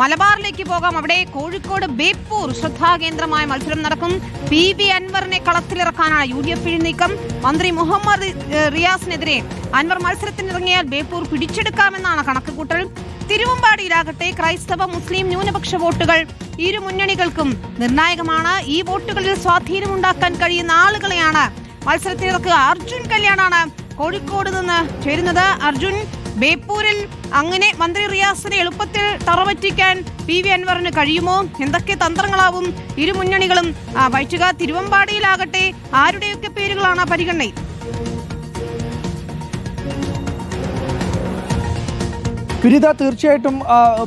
മലബാറിലേക്ക് പോകാം. അവിടെ കോഴിക്കോട് ബേപ്പൂർ ശ്രദ്ധാകേന്ദ്രമായ മത്സരം നടക്കും. പി വി അൻവറിനെ കളത്തിലിറക്കാനാണ് യു ഡി എഫ് നീക്കം. മന്ത്രി മുഹമ്മദ് റിയാസിനെതിരെ അൻവർ മത്സരത്തിനിറങ്ങിയാൽ ബേപ്പൂർ പിടിച്ചെടുക്കാമെന്നാണ് കണക്കുകൂട്ടൽ. തിരുവമ്പാടിയിലാകട്ടെ ക്രൈസ്തവ മുസ്ലിം ന്യൂനപക്ഷ വോട്ടുകൾ ഇരു മുന്നണികൾക്കും നിർണായകമാണ്. ഈ വോട്ടുകളിൽ സ്വാധീനമുണ്ടാക്കാൻ കഴിയുന്ന ആളുകളെയാണ് മത്സരത്തിനിറക്കുക. അർജുൻ കല്യാണാണ് കോഴിക്കോട് നിന്ന് ചേരുന്നത്. അർജുൻ ബേപ്പൂരിൽ അങ്ങനെ മന്ത്രി റിയാസിനെ എളുപ്പത്തിൽ തറവറ്റിക്കാൻ പി വി അൻവറിന് കഴിയുമോ? എന്തൊക്കെ തന്ത്രങ്ങളാവും ഇരു മുന്നണികളും? വൈറ്റുക തിരുവമ്പാടിയിലാകട്ടെ ആരുടെയൊക്കെ പേരുകളാണ് പരിഗണനയിൽ? വിനിത തീർച്ചയായിട്ടും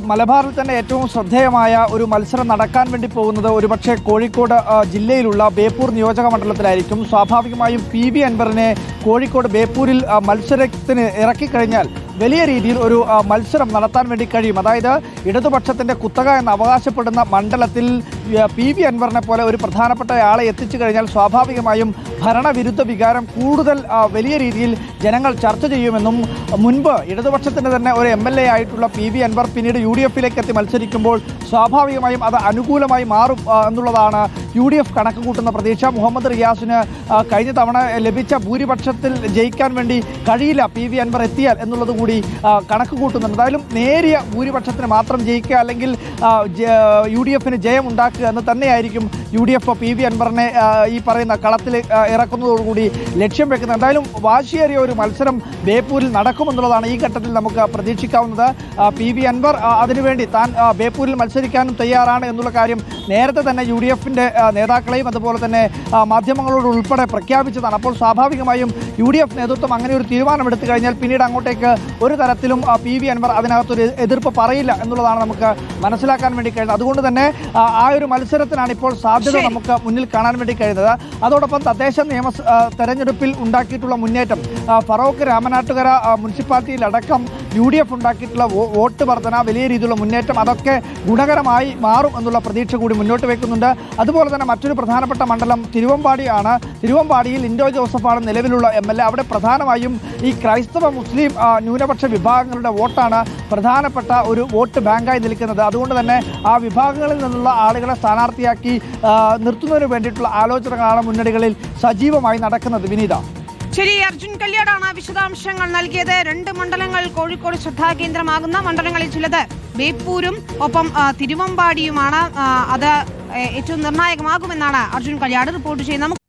മലബാറിൽ തന്നെ ഏറ്റവും ശ്രദ്ധേയമായ ഒരു മത്സരം നടക്കാൻ വേണ്ടി പോകുന്നത് ഒരുപക്ഷെ കോഴിക്കോട് ജില്ലയിലുള്ള ബേപ്പൂർ നിയോജക മണ്ഡലത്തിലായിരിക്കും. സ്വാഭാവികമായും പി വി അൻവറിനെ കോഴിക്കോട് ബേപ്പൂരിൽ മത്സരത്തിന് ഇറക്കിക്കഴിഞ്ഞാൽ വലിയ രീതിയിൽ ഒരു മത്സരം നടത്താൻ വേണ്ടി കഴിയും. അതായത് ഇടതുപക്ഷത്തിന്റെ കുത്തക എന്ന് അവകാശപ്പെടുന്ന മണ്ഡലത്തിൽ പി വി അൻവറിനെ പോലെ ഒരു പ്രധാനപ്പെട്ട ആളെ എത്തിച്ചു കഴിഞ്ഞാൽ സ്വാഭാവികമായും ഭരണവിരുദ്ധ വികാരം കൂടുതൽ വലിയ രീതിയിൽ ജനങ്ങൾ ചർച്ച ചെയ്യുമെന്നും മുൻപ് ഇടതുപക്ഷത്തിന്റെ തന്നെ ഒരു എം എൽ എ ആയിട്ടുള്ള പി വി അൻവർ പിന്നീട് യു ഡി എഫിലേക്ക് എത്തി മത്സരിക്കുമ്പോൾ സ്വാഭാവികമായും അത് അനുകൂലമായി മാറും എന്നുള്ളതാണ് യു ഡി എഫ് കണക്ക് കൂട്ടുന്ന പ്രതീക്ഷ. മുഹമ്മദ് റിയാസിന് കഴിഞ്ഞ തവണ ലഭിച്ച ഭൂരിപക്ഷത്തിൽ ജയിക്കാൻ വേണ്ടി കഴിയില്ല പി വി അൻവർ എത്തിയാൽ എന്നുള്ളത് കൂടി കണക്ക് കൂട്ടുന്നുണ്ട്. എന്തായാലും നേരിയ ഭൂരിപക്ഷത്തിന് മാത്രം ജയിക്കുക അല്ലെങ്കിൽ യു ഡി എഫിന് ജയം ഉണ്ടാക്കുക എന്ന് തന്നെയായിരിക്കും U D F P V അൻവറിനെ ഈ പറയുന്ന കളത്തിൽ ഇറക്കുന്നതോടുകൂടി ലക്ഷ്യം വെക്കുന്നത്. എന്തായാലും വാശിയേറിയ ഒരു മത്സരം ബേപ്പൂരിൽ നടക്കുമെന്നുള്ളതാണ് ഈ ഘട്ടത്തിൽ നമുക്ക് പ്രതീക്ഷിക്കാവുന്നത്. പി വി അൻവർ അതിനുവേണ്ടി താൻ ബേപ്പൂരിൽ മത്സരിക്കാനും തയ്യാറാണ് എന്നുള്ള കാര്യം നേരത്തെ തന്നെ യു ഡി എഫിന്റെ നേതാക്കളെയും അതുപോലെ തന്നെ മാധ്യമങ്ങളോട് ഉൾപ്പെടെ പ്രഖ്യാപിച്ചതാണ്. അപ്പോൾ സ്വാഭാവികമായും യു ഡി എഫ് നേതൃത്വം അങ്ങനെ ഒരു തീരുമാനമെടുത്തു കഴിഞ്ഞാൽ പിന്നീട് അങ്ങോട്ടേക്ക് ഒരു തരത്തിലും പി വി അൻവർ അതിനകത്തൊരു എതിർപ്പ് പറയില്ല എന്നുള്ളതാണ് നമുക്ക് മനസ്സിലാക്കാൻ വേണ്ടി കഴിഞ്ഞത്. അതുകൊണ്ട് തന്നെ ആ ഒരു മത്സരത്തിനാണ് ഇപ്പോൾ സാധ്യത നമുക്ക് മുന്നിൽ കാണാൻ വേണ്ടി കഴിയുന്നത്. അതോടൊപ്പം തദ്ദേശ നിയമ തെരഞ്ഞെടുപ്പിൽ ഉണ്ടാക്കിയിട്ടുള്ള മുന്നേറ്റം ഫറോക്ക് രാമനാട്ടുകര മുനിസിപ്പാലിറ്റിയിലടക്കം യു ഡി എഫ് ഉണ്ടാക്കിയിട്ടുള്ള വോട്ട് വർധന വലിയ രീതിയിലുള്ള മുന്നേറ്റം അതൊക്കെ ഗുണകരമായി മാറും എന്നുള്ള പ്രതീക്ഷ കൂടി മുന്നോട്ട് വെക്കുന്നുണ്ട്. അതുപോലെ തന്നെ മറ്റൊരു പ്രധാനപ്പെട്ട മണ്ഡലം തിരുവമ്പാടിയാണ് തിരുവമ്പാടിയിൽ ഇൻഡോ ജോസഫാണ് നിലവിലുള്ള എം എൽ എ. അവിടെ പ്രധാനമായും ഈ ക്രൈസ്തവ മുസ്ലിം ന്യൂനപക്ഷ വിഭാഗങ്ങളുടെ വോട്ടാണ് പ്രധാനപ്പെട്ട ഒരു വോട്ട് ബാങ്കായി നിൽക്കുന്നത്. അതുകൊണ്ട് തന്നെ ആ വിഭാഗങ്ങളിൽ നിന്നുള്ള ആളുകളെ സ്ഥാനാർത്ഥിയാക്കി നിർത്തുന്നതിന് വേണ്ടിയിട്ടുള്ള ആലോചനകളാണ് മുന്നണികളിൽ സജീവമായി നടക്കുന്നത്. വിനീത. ശരി അർജുൻ കല്യാടാണ് വിശദാംശങ്ങൾ നൽകിയത്. രണ്ട് മണ്ഡലങ്ങൾ കോഴിക്കോട് ശ്രദ്ധാകേന്ദ്രമാകുന്ന മണ്ഡലങ്ങളിൽ ചിലത് ബേപ്പൂരും ഒപ്പം തിരുവമ്പാടിയുമാണ്. അത് ഏറ്റവും നിർണായകമാകുമെന്നാണ് അർജുൻ കല്യാട് റിപ്പോർട്ട് ചെയ്യുന്നത്.